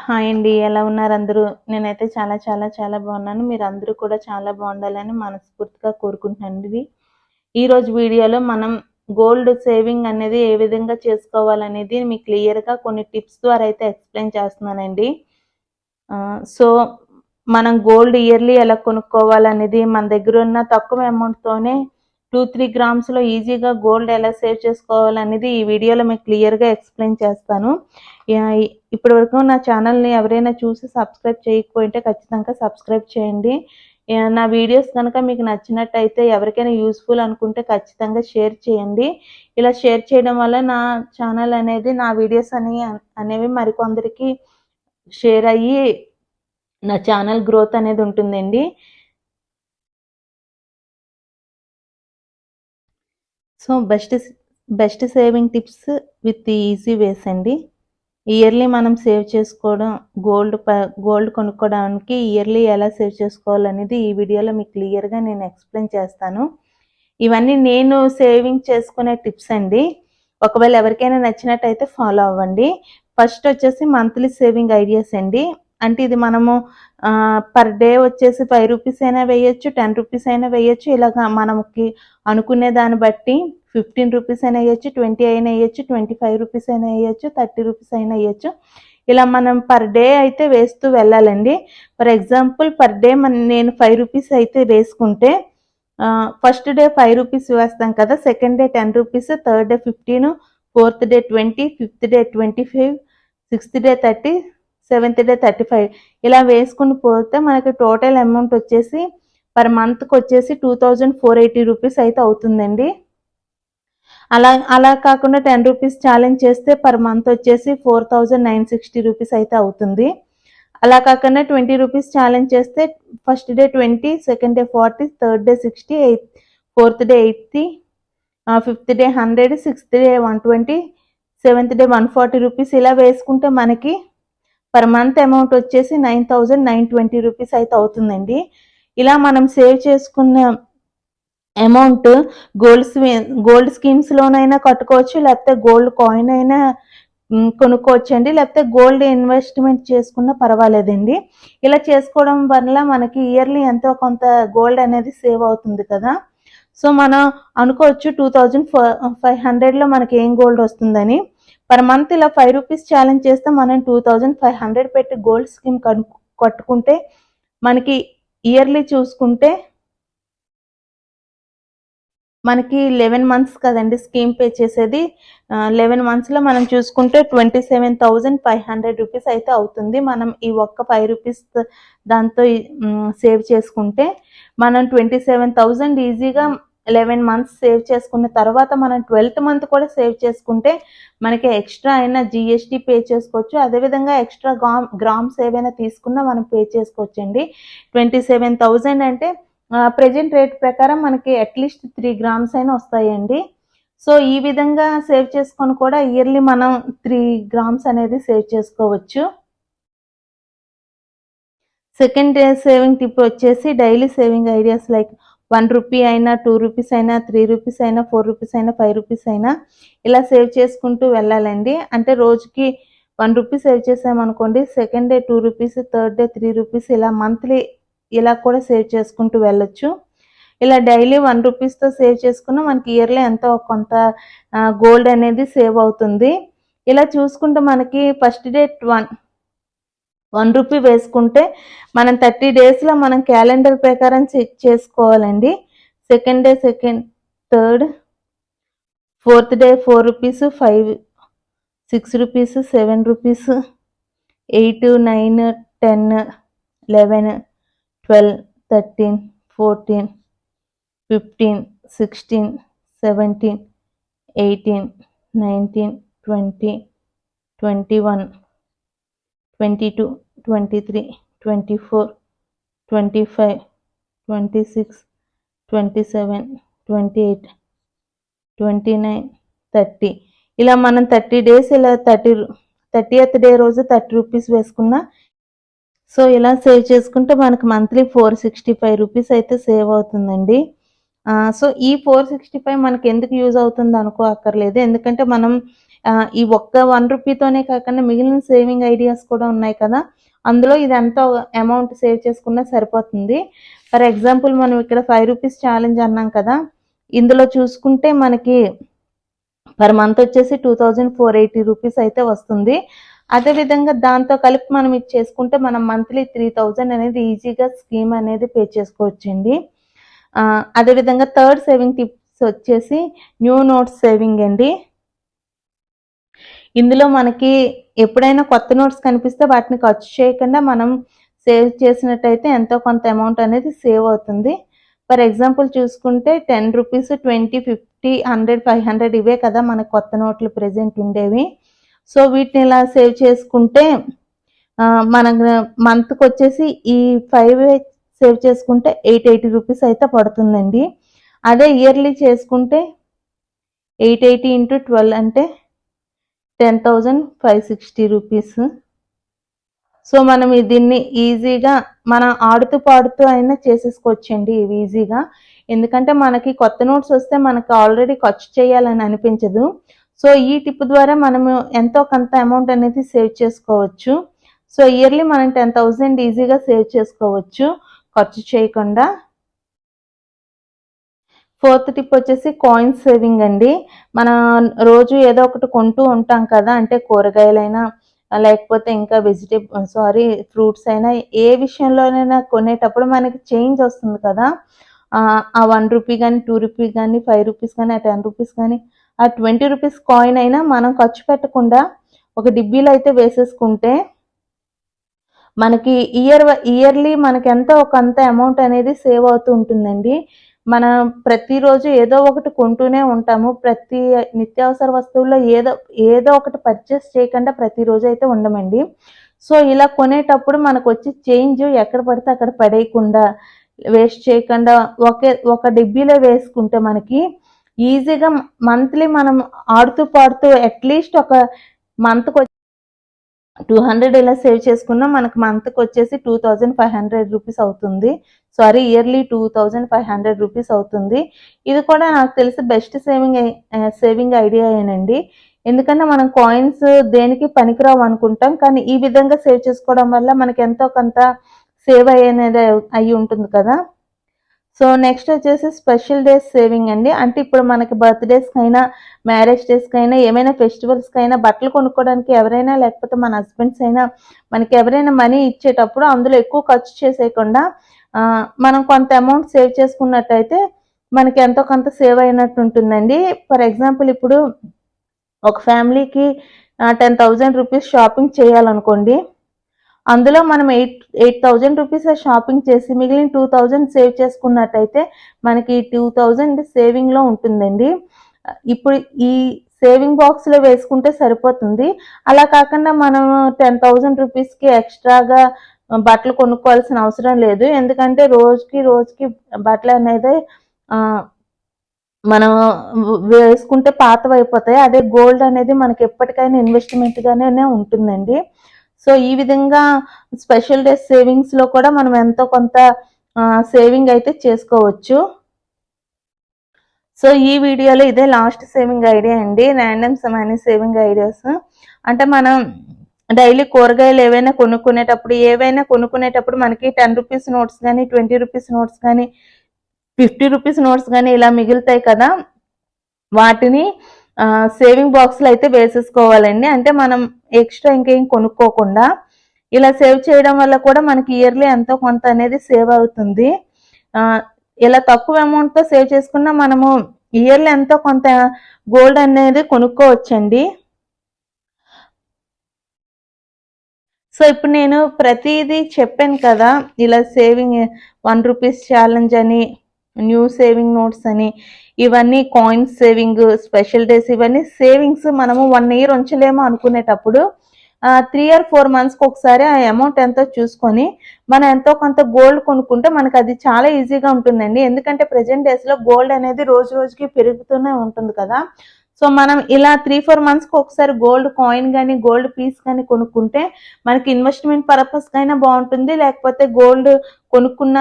Hi అండి ఎలా ఉన్నారు అందరూ? నేనైతే చాలా చాలా చాలా బాగున్నాను. మీరు అందరూ కూడా చాలా బాగుండాలని మనస్ఫూర్తిగా కోరుకుంటున్నాను ఈరోజు వీడియోలో మనం గోల్డ్ సేవింగ్ అనేది ఏ విధంగా చేసుకోవాలనేది మీకు క్లియర్గా కొన్ని టిప్స్ ద్వారా అయితే ఎక్స్ప్లెయిన్ చేస్తున్నానండి. సో మనం గోల్డ్ ఇయర్లీ ఎలా కొనుక్కోవాలనేది మన దగ్గర ఉన్న తక్కువ అమౌంట్తోనే టూ త్రీ గ్రామ్స్లో ఈజీగా గోల్డ్ ఎలా సేవ్ చేసుకోవాలనేది ఈ వీడియోలో మీకు క్లియర్గా ఎక్స్ప్లెయిన్ చేస్తాను. ఇప్పటి వరకు నా ఛానల్ని ఎవరైనా చూసి సబ్స్క్రైబ్ చేయకపోయింటే ఖచ్చితంగా సబ్స్క్రైబ్ చేయండి. నా వీడియోస్ కనుక మీకు నచ్చినట్టయితే ఎవరికైనా యూస్ఫుల్ అనుకుంటే ఖచ్చితంగా షేర్ చేయండి. ఇలా షేర్ చేయడం వల్ల నా ఛానల్ అనేది నా వీడియోస్ అని అనేవి మరికొందరికి షేర్ అయ్యి నా ఛానల్ గ్రోత్ అనేది ఉంటుందండి. So best best saving tips with easy ways అండి. ఇయర్లీ మనం సేవ్ చేసుకోవడం గోల్డ్ గోల్డ్ కొనుక్కోవడానికి ఇయర్లీ ఎలా సేవ్ చేసుకోవాలనేది ఈ వీడియోలో మీకు క్లియర్గా నేను ఎక్స్ప్లెయిన్ చేస్తాను. ఇవన్నీ నేను సేవింగ్ చేసుకునే టిప్స్ అండి. ఒకవేళ ఎవరికైనా నచ్చినట్టయితే ఫాలో అవ్వండి. ఫస్ట్ వచ్చేసి మంత్లీ సేవింగ్ ఐడియాస్ అండి. అంటే ఇది మనము పర్ డే వచ్చేసి ఫైవ్ రూపీస్ అయినా వేయచ్చు టెన్ రూపీస్ అయినా వేయచ్చు. ఇలాగ మనకి అనుకునే దాన్ని బట్టి ఫిఫ్టీన్ రూపీస్ అయినా వేయచ్చు ట్వంటీ అయినా వేయచ్చు ట్వంటీ ఫైవ్ రూపీస్ అయినా వేయచ్చు థర్టీ రూపీస్ అయినా వేయచ్చు. ఇలా మనం పర్ డే అయితే వేస్తూ వెళ్ళాలండి. ఫర్ ఎగ్జాంపుల్ పర్ డే మన నేను ఫైవ్ రూపీస్ అయితే వేసుకుంటే ఫస్ట్ డే ఫైవ్ రూపీస్ వేస్తాం కదా second day ten rupees third day fifteen fourth day twenty fifth day twenty five sixth day thirty seventh day thirty five ఇలా వేసుకుని పోతే మనకి టోటల్ అమౌంట్ వచ్చేసి పర్ మంత్కి వచ్చేసి two thousand four eighty rupees అయితే అవుతుందండి. అలా అలా కాకుండా టెన్ రూపీస్ ఛాలెంజ్ చేస్తే పర్ మంత్ వచ్చేసి four thousand nine sixty rupees అయితే అవుతుంది. అలా కాకుండా ట్వంటీ రూపీస్ ఛాలెంజ్ చేస్తే first day twenty second day forty third day sixty eighth fourth day eighty fifth day hundred sixth day one twenty seventh day one forty rupees ఇలా వేసుకుంటే మనకి per month amount వచ్చేసి nine thousand nine twenty rupees అయితే అవుతుందండి. ఇలా మనం save చేసుకున్న amount gold gold schemes లోనైనా కట్టుకోవచ్చు లేకపోతే గోల్డ్ కాయిన్ అయినా కొనుక్కోవచ్చు కొనుక్కోవచ్చండి లేకపోతే గోల్డ్ ఇన్వెస్ట్మెంట్ చేసుకున్నా పర్వాలేదండి. ఇలా చేసుకోవడం వల్ల మనకి ఇయర్లీ ఎంతో కొంత గోల్డ్ అనేది సేవ్ అవుతుంది కదా. సో మనం అనుకోవచ్చు టూ థౌజండ్ ఫైవ్ హండ్రెడ్లో మనకి ఏం గోల్డ్ వస్తుందని. పర్ మంత్ ఇలా ఫైవ్ రూపీస్ ఛాలెంజ్ చేస్తే మనం టూ థౌజండ్ ఫైవ్ హండ్రెడ్ పెట్టి గోల్డ్ స్కీమ్ కట్టుకుంటే మనకి ఇయర్లీ చూసుకుంటే మనకి లెవెన్ మంత్స్ కదండి స్కీమ్ పే చేసేది. లెవెన్ మంత్స్లో మనం చూసుకుంటే twenty seven thousand five hundred rupees అయితే అవుతుంది. మనం ఈ ఒక్క ఫైవ్ రూపీస్ దాంతో సేవ్ చేసుకుంటే మనం ట్వంటీ సెవెన్ థౌజండ్ ఈజీగా లెవెన్ మంత్స్ సేవ్ చేసుకున్న తర్వాత మనం ట్వెల్త్ మంత్ కూడా సేవ్ చేసుకుంటే మనకి ఎక్స్ట్రా అయినా జిఎస్టీ పే చేసుకోవచ్చు. అదేవిధంగా ఎక్స్ట్రా గ్రామ్ గ్రామ్స్ ఏవైనా తీసుకున్నా మనం పే చేసుకోవచ్చండి. ట్వంటీ సెవెన్ థౌజండ్ అంటే ప్రజెంట్ రేట్ ప్రకారం మనకి అట్లీస్ట్ త్రీ గ్రామ్స్ అయినా వస్తాయండి. సో ఈ విధంగా సేవ్ చేసుకొని కూడా ఇయర్లీ మనం త్రీ గ్రామ్స్ అనేది సేవ్ చేసుకోవచ్చు. సెకండ్ సేవింగ్ టిప్ వచ్చేసి daily saving ideas like one rupee అయినా టూ రూపీస్ అయినా త్రీ రూపీస్ అయినా ఫోర్ రూపీస్ అయినా ఫైవ్ రూపీస్ అయినా ఇలా సేవ్ చేసుకుంటూ వెళ్ళాలండి. అంటే రోజుకి వన్ రూపీ సేవ్ చేసామనుకోండి second day two rupees third day three rupees ఇలా మంత్లీ ఇలా కూడా సేవ్ చేసుకుంటూ వెళ్ళొచ్చు. ఇలా డైలీ వన్ రూపీస్తో సేవ్ చేసుకున్న మనకి ఇయర్లీ ఎంతో కొంత గోల్డ్ అనేది సేవ్ అవుతుంది. ఇలా చూసుకుంటే మనకి first day one one rupee వేసుకుంటే మనం థర్టీ డేస్లో మనం క్యాలెండర్ ప్రకారం చెక్ చేసుకోవాలండి. Second day second third fourth day four rupees five six rupees seven rupees eight nine ten eleven twelve thirteen fourteen fifteen sixteen seventeen eighteen nineteen twenty twenty one twenty two. Twenty three twenty four twenty five twenty six twenty seven twenty eight twenty nine thirty. ఇలా మనం thirty days ఇలా thirty thirtieth day రోజు thirty rupees వేసుకున్నా so ఇలా save చేసుకుంటే మనకు monthly four sixty five rupees అయితే save అవుతుందండి. సో ఈ ఫోర్ సిక్స్టీ ఫైవ్ మనకి ఎందుకు యూజ్ అవుతుంది అనుకో అక్కర్లేదు. ఎందుకంటే మనం ఈ ఒక్క వన్ రూపీతోనే కాకుండా మిగిలిన సేవింగ్ ఐడియాస్ కూడా ఉన్నాయి కదా. అందులో ఇది ఎంత అమౌంట్ సేవ్ చేసుకున్నా సరిపోతుంది. ఫర్ ఎగ్జాంపుల్ మనం ఇక్కడ ఫైవ్ రూపీస్ ఛాలెంజ్ అన్నాం కదా. ఇందులో చూసుకుంటే మనకి పర్ మంత్ వచ్చేసి two thousand four eighty rupees అయితే వస్తుంది. అదేవిధంగా దాంతో కలిపి మనం ఇది చేసుకుంటే మనం మంత్లీ త్రీ థౌజండ్ అనేది ఈజీగా స్కీమ్ అనేది పే చేసుకోవచ్చండి. అదేవిధంగా థర్డ్ సేవింగ్ టిప్స్ వచ్చేసి న్యూ నోట్స్ సేవింగ్ అండి. ఇందులో మనకి ఎప్పుడైనా కొత్త నోట్స్ కనిపిస్తే వాటిని ఖర్చు చేయకుండా మనం సేవ్ చేసినట్టయితే ఎంతో కొంత అమౌంట్ అనేది సేవ్ అవుతుంది. ఫర్ ఎగ్జాంపుల్ చూసుకుంటే ten rupees twenty fifty hundred five hundred ఇవే కదా మనకు కొత్త నోట్లు ప్రెజెంట్ ఉండేవి. సో వీటిని ఇలా సేవ్ చేసుకుంటే మన మంత్కి వచ్చేసి ఈ ఫైవ్ సేవ్ చేసుకుంటే ఎయిట్ ఎయిటీ రూపీస్ అయితే పడుతుందండి. అదే ఇయర్లీ చేసుకుంటే ఎయిట్ ఎయిటీ ఇంటూ ట్వెల్వ్ అంటే ten thousand five sixty rupees. So మనం దీన్ని ఈజీగా మనం ఆడుతూ పాడుతూ అయినా చేసేసుకోవచ్చండి ఇవి ఈజీగా. ఎందుకంటే మనకి కొత్త నోట్స్ వస్తే మనకి ఆల్రెడీ ఖర్చు చేయాలని అనిపించదు. సో ఈ టిప్ ద్వారా మనము ఎంతో కొంత అమౌంట్ అనేది సేవ్ చేసుకోవచ్చు. సో ఇయర్లీ మనం టెన్ థౌజండ్ ఈజీగా సేవ్ చేసుకోవచ్చు. ఖర్చు చేయకుండా. ఫోర్త్ టిప్ వచ్చేసి కాయిన్ సేవింగ్ అండి. మన రోజు ఏదో ఒకటి కొంటూ ఉంటాం కదా అంటే కూరగాయలైనా లేకపోతే ఇంకా వెజిటేబుల్ సారీ ఫ్రూట్స్ అయినా ఏ విషయంలోనైనా కొనేటప్పుడు మనకి చేంజ్ వస్తుంది కదా. ఆ వన్ రూపీ కానీ టూ రూపీ కానీ ఫైవ్ రూపీస్ కానీ ఆ టెన్ రూపీస్ కానీ ఆ ట్వంటీ రూపీస్ కాయిన్ అయినా మనం ఖర్చు పెట్టకుండా ఒక డిబ్బీలో అయితే వేసేసుకుంటే మనకి ఇయర్ ఇయర్లీ మనకి ఎంతో ఒక అంత అమౌంట్ అనేది సేవ్ అవుతూ ఉంటుందండి. మనం ప్రతిరోజు ఏదో ఒకటి కొంటూనే ఉంటాము. ప్రతి నిత్యావసర వస్తువుల్లో ఏదో ఏదో ఒకటి పర్చేస్ చేయకుండా ప్రతిరోజు అయితే ఉండమండి. సో ఇలా కొనేటప్పుడు మనకు వచ్చి చేంజ్ ఎక్కడ పడితే అక్కడ పడేయకుండా వేస్ట్ చేయకుండా ఒకే ఒక డిబ్బీలో వేసుకుంటే మనకి ఈజీగా మంత్లీ మనం ఆడుతూ పాడుతూ అట్లీస్ట్ ఒక మంత్కి టూ హండ్రెడ్ ఇలా సేవ్ చేసుకున్నా మనకు మంత్కి వచ్చేసి two thousand five hundred rupees అవుతుంది. Sorry yearly two thousand five hundred rupees అవుతుంది. ఇది కూడా నాకు తెలిసి బెస్ట్ సేవింగ్ సేవింగ్ ఐడియా ఏనండి. ఎందుకంటే మనం కాయిన్స్ దేనికి పనికిరావు అనుకుంటాం కానీ ఈ విధంగా సేవ్ చేసుకోవడం వల్ల మనకి ఎంతో కొంత సేవ్ అయ్యేది అయి ఉంటుంది కదా. సో నెక్స్ట్ వచ్చేసి స్పెషల్ డేస్ సేవింగ్ అండి. అంటే ఇప్పుడు మనకి బర్త్డేస్కి అయినా మ్యారేజ్ డేస్కి అయినా ఏమైనా ఫెస్టివల్స్కి అయినా బట్టలు కొనుక్కోవడానికి ఎవరైనా లేకపోతే మన హస్బెండ్స్ అయినా మనకి ఎవరైనా మనీ ఇచ్చేటప్పుడు అందులో ఎక్కువ ఖర్చు చేసేయకుండా మనం కొంత అమౌంట్ సేవ్ చేసుకున్నట్టయితే మనకి ఎంతో కొంత సేవ్ అయినట్టు ఉంటుందండి. ఫర్ ఎగ్జాంపుల్ ఇప్పుడు ఒక ఫ్యామిలీకి టెన్ థౌజండ్ రూపీస్ షాపింగ్ చేయాలనుకోండి అందులో మనం eight eight thousand rupees shopping చేసి మిగిలిన టూ థౌజండ్ సేవ్ చేసుకున్నట్టయితే మనకి టూ థౌజండ్ సేవింగ్లో ఉంటుందండి. ఇప్పుడు ఈ సేవింగ్ బాక్స్లో వేసుకుంటే సరిపోతుంది. అలా కాకుండా మనం టెన్ థౌజండ్ రూపీస్కి ఎక్స్ట్రాగా బట్టలు కొనుక్కోవాల్సిన అవసరం లేదు. ఎందుకంటే రోజుకి రోజుకి బట్టలు అనేది మనం వేసుకుంటే పాతవైపోతాయి. అదే గోల్డ్ అనేది మనకి ఎప్పటికైనా ఇన్వెస్ట్మెంట్గానే ఉంటుందండి. సో ఈ విధంగా స్పెషల్ డే సేవింగ్స్లో కూడా మనం ఎంతో కొంత సేవింగ్ అయితే చేసుకోవచ్చు. సో ఈ వీడియోలో ఇదే లాస్ట్ సేవింగ్ ఐడియా అండి. Randoms money saving ideas. అంటే మనం డైలీ కూరగాయలు ఏవైనా కొనుక్కునేటప్పుడు ఏవైనా కొనుక్కునేటప్పుడు మనకి టెన్ రూపీస్ నోట్స్ కానీ ట్వంటీ రూపీస్ నోట్స్ కానీ ఫిఫ్టీ రూపీస్ నోట్స్ కానీ ఇలా మిగులుతాయి కదా. వాటిని సేవింగ్ బాక్స్లో అయితే వేసేసుకోవాలండి. అంటే మనం ఎక్స్ట్రా ఇంకేం కొనుక్కోకుండా ఇలా సేవ్ చేయడం వల్ల కూడా మనకి ఇయర్లీ ఎంతో కొంత అనేది సేవ్ అవుతుంది. ఇలా తక్కువ అమౌంట్తో సేవ్ చేసుకున్నా మనము ఇయర్లీ ఎంతో కొంత గోల్డ్ అనేది కొనుక్కోవచ్చండి. సో ఇప్పుడు నేను ప్రతిదీ చెప్పాను కదా ఇలా సేవింగ్ వన్ రూపీస్ ఛాలెంజ్ అని న్యూ సేవింగ్ నోట్స్ అని ఇవన్నీ కాయిన్స్ సేవింగ్ స్పెషల్ డేస్ ఇవన్నీ సేవింగ్స్ మనము వన్ ఇయర్ ఉంచలేము అనుకునేటప్పుడు త్రీ ఆర్ ఫోర్ మంత్స్కి ఒకసారి ఆ అమౌంట్ ఎంతో చూసుకొని మనం ఎంతో కొంత గోల్డ్ కొనుక్కుంటే మనకు అది చాలా ఈజీగా ఉంటుందండి. ఎందుకంటే ప్రజెంట్ డేస్లో గోల్డ్ అనేది రోజు రోజుకి పెరుగుతూనే ఉంటుంది కదా. సో మనం ఇలా త్రీ ఫోర్ మంత్స్కి ఒకసారి గోల్డ్ కాయిన్ కానీ గోల్డ్ పీస్ కానీ కొనుక్కుంటే మనకి ఇన్వెస్ట్మెంట్ పర్పస్ అయినా బాగుంటుంది. లేకపోతే గోల్డ్ కొనుక్కున్న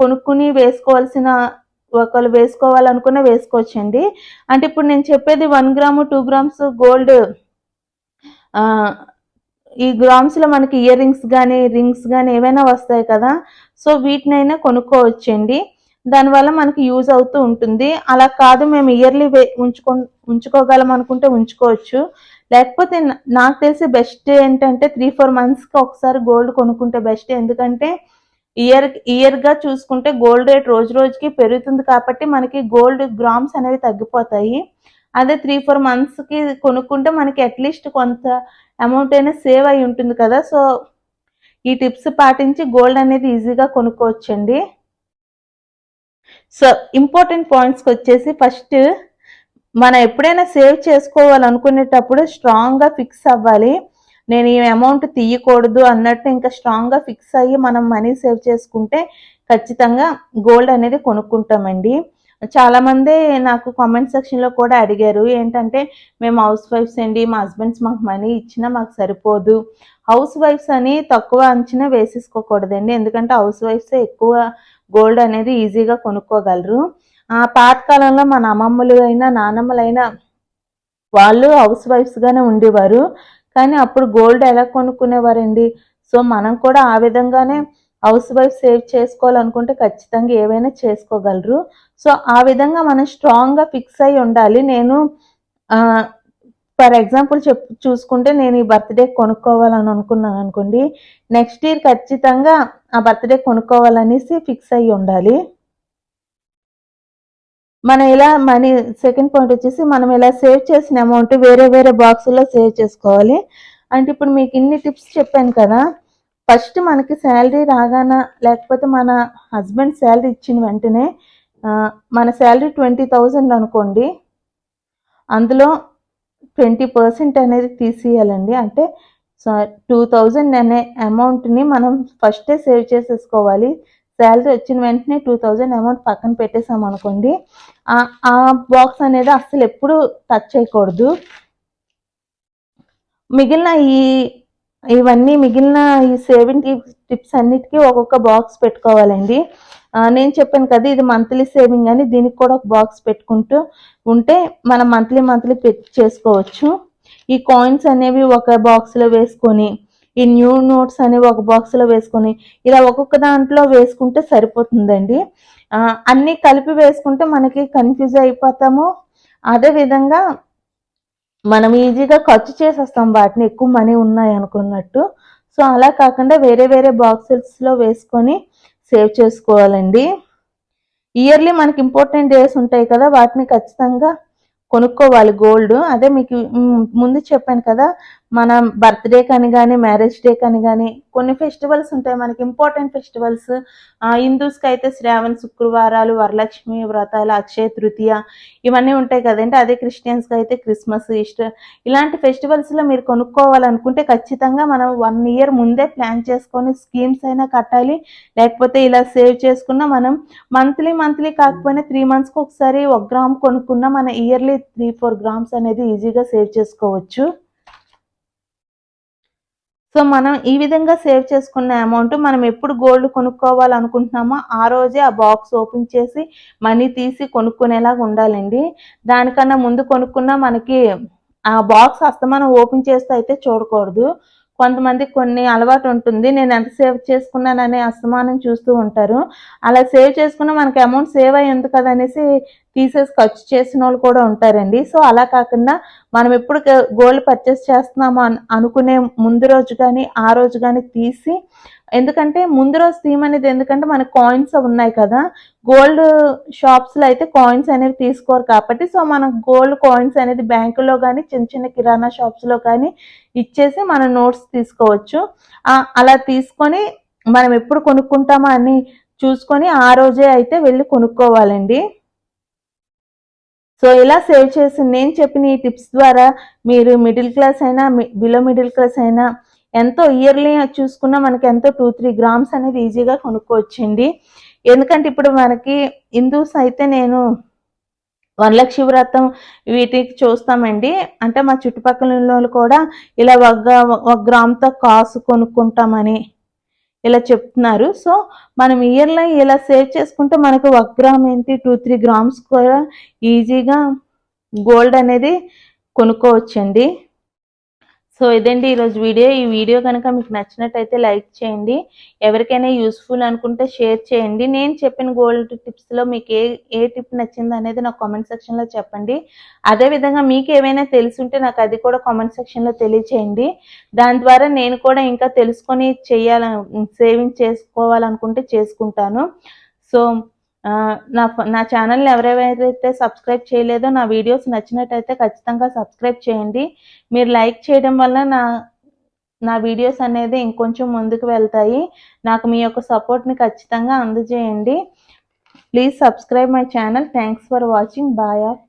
కొనుక్కుని వేసుకోవాల్సిన ఒకళ్ళు వేసుకోవాలనుకున్న వేసుకోవచ్చండి. అంటే ఇప్పుడు నేను చెప్పేది one gram two grams gold ఈ గ్రామ్స్లో మనకి ఇయర్ రింగ్స్ కానీ రింగ్స్ కానీ ఏవైనా వస్తాయి కదా. సో వీటినైనా కొనుక్కోవచ్చండి. దానివల్ల మనకి యూజ్ అవుతూ ఉంటుంది. అలా కాదు మేము ఇయర్లీ ఉంచుకో ఉంచుకోగలం అనుకుంటే ఉంచుకోవచ్చు. లేకపోతే నాకు తెలిసి బెస్ట్ ఏంటంటే త్రీ ఫోర్ మంత్స్కి ఒకసారి గోల్డ్ కొనుక్కుంటే బెస్ట్. ఎందుకంటే ఇయర్ ఇయర్గా చూసుకుంటే గోల్డ్ రేట్ రోజు రోజుకి పెరుగుతుంది కాబట్టి మనకి గోల్డ్ గ్రామ్స్ అనేవి తగ్గిపోతాయి. అదే త్రీ ఫోర్ మంత్స్కి కొనుక్కుంటే మనకి అట్లీస్ట్ కొంత అమౌంట్ అయినా సేవ్ అయి ఉంటుంది కదా. సో ఈ టిప్స్ పాటించి గోల్డ్ అనేది ఈజీగా కొనుక్కోవచ్చండి. సో ఇంపార్టెంట్ పాయింట్స్కి వచ్చేసి ఫస్ట్ మనం ఎప్పుడైనా సేవ్ చేసుకోవాలనుకునేటప్పుడు స్ట్రాంగ్గా ఫిక్స్ అవ్వాలి. నేను ఈ అమౌంట్ తీయకూడదు అన్నట్టు ఇంకా స్ట్రాంగ్గా ఫిక్స్ అయ్యి మనం మనీ సేవ్ చేసుకుంటే ఖచ్చితంగా గోల్డ్ అనేది కొనుక్కుంటామండి. చాలామంది నాకు కామెంట్ సెక్షన్లో కూడా అడిగారు ఏంటంటే మేము హౌస్ వైఫ్స్ అండి మా హస్బెండ్స్ మాకు మనీ ఇచ్చినా మాకు సరిపోదు. హౌస్ వైఫ్స్ అని తక్కువ అంచనా వేసేసుకోకూడదండి ఎందుకంటే హౌస్ వైఫ్స్ ఎక్కువ గోల్డ్ అనేది ఈజీగా కొనుక్కోగలరు. ఆ పాతకాలంలో మన అమ్మమ్మలు అయినా నానమ్మలు అయినా వాళ్ళు హౌస్ వైఫ్స్గానే ఉండేవారు. కానీ అప్పుడు గోల్డ్ ఎలా కొనుక్కునేవారండి? సో మనం కూడా ఆ విధంగానే హౌస్ వైఫ్ సేవ్ చేసుకోవాలనుకుంటే ఖచ్చితంగా ఏవైనా చేసుకోగలరు. సో ఆ విధంగా మనం స్ట్రాంగ్గా ఫిక్స్ అయి ఉండాలి. నేను ఫర్ ఎగ్జాంపుల్ చెప్ చూసుకుంటే నేను ఈ బర్త్డే కొనుక్కోవాలని అనుకున్నాను అనుకోండి నెక్స్ట్ ఇయర్ ఖచ్చితంగా ఆ బర్త్డే కొనుక్కోవాలనేసి ఫిక్స్ అయ్యి ఉండాలి. మనం ఇలా మనీ సెకండ్ పాయింట్ వచ్చేసి మనం ఇలా సేవ్ చేసిన అమౌంట్ వేరే వేరే బాక్సుల్లో సేవ్ చేసుకోవాలి. అంటే ఇప్పుడు మీకు ఇన్ని టిప్స్ చెప్పాను కదా. ఫస్ట్ మనకి శాలరీ రాగానా లేకపోతే మన హస్బెండ్ శాలరీ ఇచ్చిన వెంటనే మన శాలరీ ట్వంటీ థౌజండ్ అనుకోండి. అందులో ట్వంటీ పర్సెంట్ అనేది తీసేయాలండి. అంటే టూ థౌజండ్ అనే అమౌంట్ని మనం ఫస్టే సేవ్ చేసేసుకోవాలి. శాలరీ వచ్చిన వెంటనే టూ థౌజండ్ అమౌంట్ పక్కన పెట్టేసాం అనుకోండి ఆ- బాక్స్ అనేది అస్సలు ఎప్పుడు టచ్ చేయకూడదు. మిగిలిన ఈ ఇవన్నీ మిగిలిన ఈ సేవింగ్ టిప్స్ అన్నిటికీ ఒక్కొక్క బాక్స్ పెట్టుకోవాలండి. నేను చెప్పాను కదా ఇది మంత్లీ సేవింగ్ అని దీనికి కూడా ఒక బాక్స్ పెట్టుకుంటూ ఉంటే మనం మంత్లీ మంత్లీ పెట్ చేసుకోవచ్చు. ఈ కాయిన్స్ అనేవి ఒక బాక్స్లో వేసుకొని ఈ న్యూ నోట్స్ అనేవి ఒక బాక్స్లో వేసుకొని ఇలా ఒక్కొక్క దాంట్లో వేసుకుంటే సరిపోతుందండి. అన్నీ కలిపి వేసుకుంటే మనకి కన్ఫ్యూజ్ అయిపోతాము. అదే విధంగా మనం ఈజీగా ఖర్చు చేసేస్తాం. వాటిని ఎక్కువ మనీ ఉన్నాయి అనుకున్నట్టు. సో అలా కాకుండా వేరే వేరే బాక్సెస్లో వేసుకొని సేవ్ చేసుకోవాలండి. ఇయర్లీ మనకి ఇంపార్టెంట్ డేస్ ఉంటాయి కదా. వాటిని ఖచ్చితంగా కొనుక్కోవాలి. గోల్డ్ అదే మీకు ముందు చెప్పాను కదా. మన బర్త్డే కానీ కానీ మ్యారేజ్ డే కానీ కానీ కొన్ని ఫెస్టివల్స్ ఉంటాయి మనకి ఇంపార్టెంట్ ఫెస్టివల్స్ హిందూస్కి అయితే శ్రావణ శుక్రవారాలు వరలక్ష్మి వ్రతాలు అక్షయ తృతీయ ఇవన్నీ ఉంటాయి కదండి. అదే క్రిస్టియన్స్కి అయితే క్రిస్మస్ ఈస్టర్ ఇలాంటి ఫెస్టివల్స్లో మీరు కొనుక్కోవాలనుకుంటే ఖచ్చితంగా మనం వన్ ఇయర్ ముందే ప్లాన్ చేసుకొని స్కీమ్స్ అయినా కట్టాలి. లేకపోతే ఇలా సేవ్ చేసుకున్నా మనం మంత్లీ మంత్లీ కాకపోయినా త్రీ మంత్స్కి ఒకసారి ఒక గ్రామ్ కొనుక్కున్నా మన ఇయర్లీ త్రీ ఫోర్ గ్రామ్స్ అనేది ఈజీగా సేవ్ చేసుకోవచ్చు. సో మనం ఈ విధంగా సేవ్ చేసుకున్న అమౌంట్ మనం ఎప్పుడు గోల్డ్ కొనుక్కోవాలనుకుంటున్నామో ఆ రోజే ఆ బాక్స్ ఓపెన్ చేసి మనీ తీసి కొనుక్కునేలాగా ఉండాలండి. దానికన్నా ముందు కొనుక్కున్నా మనకి ఆ బాక్స్ అస్తమానం ఓపెన్ చేస్తే అయితే చూడకూడదు. కొంతమంది కొన్ని అలవాటు ఉంటుంది. నేను ఎంత సేవ్ చేసుకున్నాననే అస్తమానం చూస్తూ ఉంటారు. అలా సేవ్ చేసుకున్న మనకి అమౌంట్ సేవ్ అయ్యింది కదనేసి కదా అనేసి తీసేసి ఖర్చు చేసిన వాళ్ళు కూడా ఉంటారండి. సో అలా కాకుండా మనం ఎప్పుడు గోల్డ్ పర్చేస్ చేస్తున్నామో అనుకునే ముందు రోజు కానీ ఆ రోజు కానీ తీసి ఎందుకంటే ముందు రోజు తీయమనేది ఎందుకంటే మన కాయిన్స్ ఉన్నాయి కదా. గోల్డ్ షాప్స్లో అయితే కాయిన్స్ అనేవి తీసుకోరు కాబట్టి సో మనం గోల్డ్ కాయిన్స్ అనేది బ్యాంకులో కానీ చిన్న చిన్న కిరాణా షాప్స్లో కానీ ఇచ్చేసి మన నోట్స్ తీసుకోవచ్చు. అలా తీసుకొని మనం ఎప్పుడు కొనుక్కుంటామా అని చూసుకొని ఆ రోజే అయితే వెళ్ళి కొనుక్కోవాలండి. సో ఇలా సేవ్ చేసి నేను చెప్పిన ఈ టిప్స్ ద్వారా మీరు మిడిల్ క్లాస్ అయినా బిలో మిడిల్ క్లాస్ అయినా ఎంతో ఇయర్లీ చూసుకున్నా మనకి ఎంతో టూ త్రీ గ్రామ్స్ అనేది ఈజీగా కొనుక్కోవచ్చండి. ఎందుకంటే ఇప్పుడు మనకి హిందూస్ అయితే నేను వరలక్ష్మి వ్రతం వీటికి చూస్తామండి. అంటే మా చుట్టుపక్కల ఉన్న వాళ్ళు కూడా ఇలా ఒక ఒక గ్రామ్తో కాసు కొనుక్కుంటామని ఇలా చెప్తున్నారు. సో మనం ఇయర్లో ఇలా సేవ్ చేసుకుంటే మనకు ఒక గ్రామ్ ఏంటి టూ త్రీ గ్రామ్స్ కూడా ఈజీగా గోల్డ్ అనేది కొనుక్కోవచ్చండి. సో ఇదండి ఈరోజు వీడియో. ఈ వీడియో కనుక మీకు నచ్చినట్టయితే లైక్ చేయండి. ఎవరికైనా యూస్ఫుల్ అనుకుంటే షేర్ చేయండి. నేను చెప్పిన గోల్డ్ టిప్స్లో మీకు ఏ ఏ టిప్ నచ్చింది అనేది నాకు కామెంట్ సెక్షన్లో చెప్పండి. అదేవిధంగా మీకు ఏమైనా తెలుసుంటే నాకు అది కూడా కామెంట్ సెక్షన్లో తెలియచేయండి. దాని ద్వారా నేను కూడా ఇంకా తెలుసుకొని చేయాల సేవింగ్ చేసుకోవాలనుకుంటే చేసుకుంటాను. సో నా నా ఛానల్ని ఎవరెవరైతే సబ్స్క్రైబ్ చేయలేదో నా వీడియోస్ నచ్చినట్టయితే ఖచ్చితంగా సబ్స్క్రైబ్ చేయండి. మీరు లైక్ చేయడం వల్ల నా నా వీడియోస్ అనేది ఇంకొంచెం ముందుకు వెళ్తాయి. నాకు మీ యొక్క సపోర్ట్ని ఖచ్చితంగా అందజేయండి. Please subscribe my channel thanks for watching bye off